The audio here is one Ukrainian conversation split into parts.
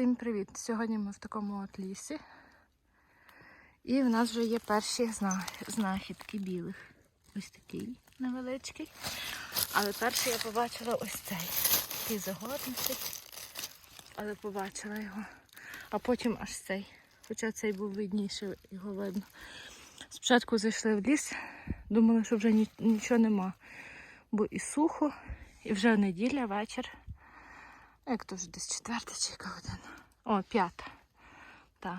Всім привіт! Сьогодні ми в такому от лісі. І в нас вже є перші знахідки білих. Ось такий невеличкий. Але перший я побачила ось цей. Такий загорнутий. Але побачила його. А потім аж цей. Хоча цей був видніший, його видно. Спочатку зайшли в ліс, думали, що вже нічого нема. Бо і сухо, і вже неділя, вечір. Як то вже десь четверта чи яка година? О, п'ята. Так.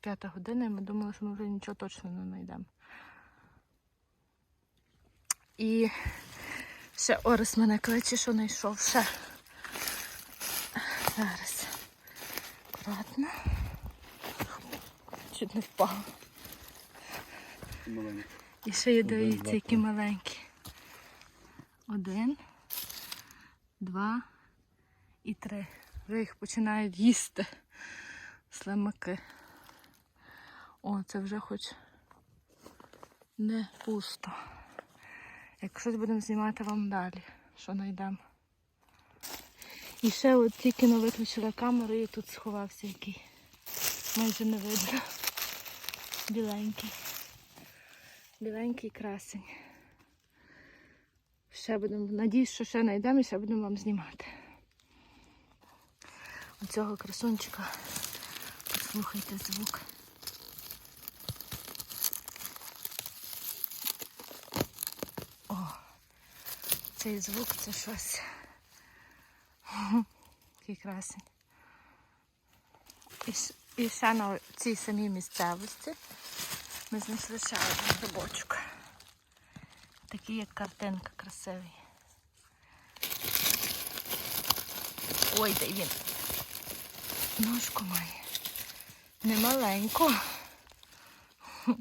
П'ята година, і ми думали, що ми вже нічого точно не знайдемо. І ще Орес мене кличе, що знайшов ще. Зараз. Акуратно. Чуть не впав. Маленький. І ще є, дивіться, які маленькі. Один, два і три. Вже їх починають їсти слимаки. О, це вже хоч не пусто. Як щось будемо знімати вам далі, що знайдемо. І ще от тільки не виключила камеру і тут сховався який. Майже не видно. Біленький. Біленький красень. Ще будемо, надіюсь, що ще знайдемо і ще будемо вам знімати. Оцього красунчика. Послухайте звук. О, цей звук це щось. Такий красень. І, і ще на цій самій місцевості ми знайшли ще один грибочок. Такий, як картинка красивий. Ой, де він. Ножку має. Немаленько.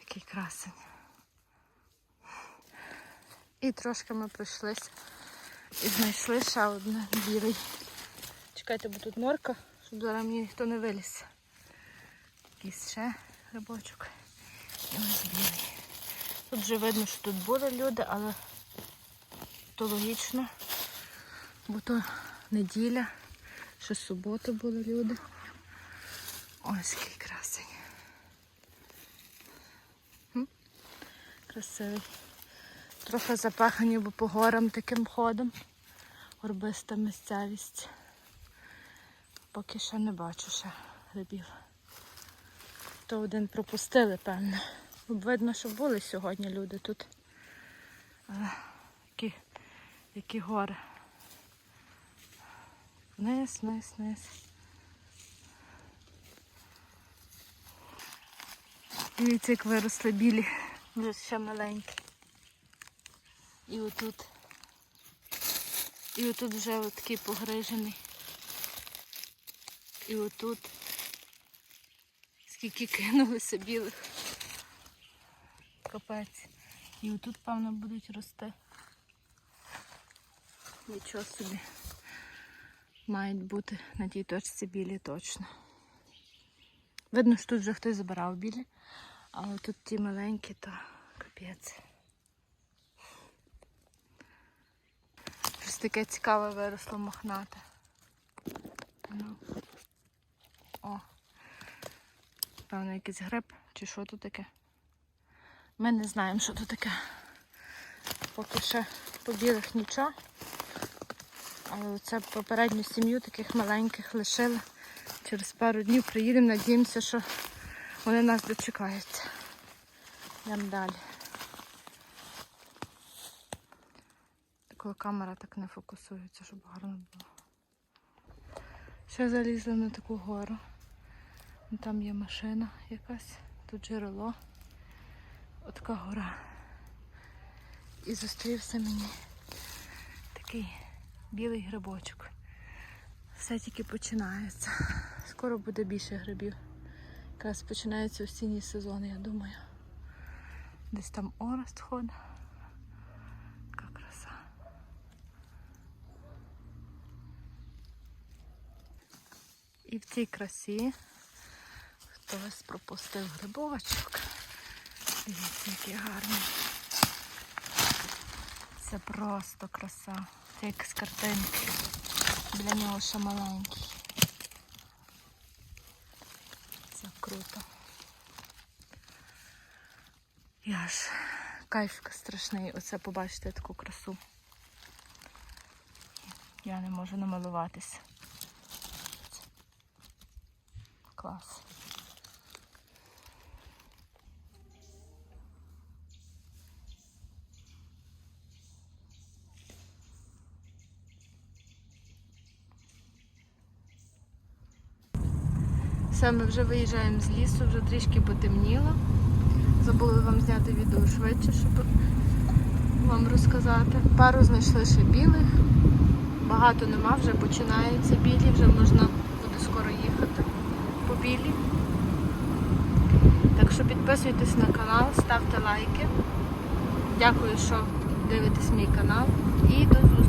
Який красень. І трошки ми пройшлися і знайшли ще один білий. Чекайте, бо тут норка, щоб зараз мені ніхто не виліз. Якийсь ще грибочок. І ось білий. Тут вже видно, що тут були люди, але то логічно, бо то неділя, ще суботу були люди. Ось який красень. Красивий. Трохи запахані, бо по горам таким ходом. Горбиста місцевість. Поки що не бачу ще грибів. То один пропустили, певно. Видно, що були сьогодні люди тут. Але які, які гори. Вниз, вниз, вниз. Дивіться, як виросли білі, вже ще маленькі. І отут. І отут вже такий погрижений. І отут. Скільки кинулося білих. Капець. І отут, певно, будуть рости. Нічого собі. Мають бути на тій точці білі точно. Видно, що тут вже хтось забирав білі, але тут ті маленькі, то капець. Щось таке цікаве виросло мохнате. Ну. О. Певно, якийсь гриб чи що тут таке. Ми не знаємо, що тут таке. Поки ще по білих нічого. Але це попередню сім'ю таких маленьких лишили. Через пару днів приїдемо, надіємося, що вони нас дочекаються. Йдемо далі. Коли камера так не фокусується, щоб гарно було. Ще залізли на таку гору. Там є машина якась, тут джерело. Отака гора. І зустрівся мені такий білий грибочок. Все тільки починається. Скоро буде більше грибів. Якраз починається осінній сезон, я думаю. Десь там орест ходить. Така краса. І в цій красі хтось пропустив грибочок. Дивіться, який гарний. Це просто краса. Як з картинки. Для нього ще маленький. Це круто. Я ж кайф страшний. Оце побачити таку красу. Я не можу намалуватися. Клас. Все, ми вже виїжджаємо з лісу, вже трішки потемніло. Забули вам зняти відео швидше, щоб вам розказати. Пару знайшли ще білих. Багато нема, вже починаються білі, вже можна буде скоро їхати по білі. Так що підписуйтесь на канал, ставте лайки. Дякую, що дивитесь мій канал. І до зустрічі!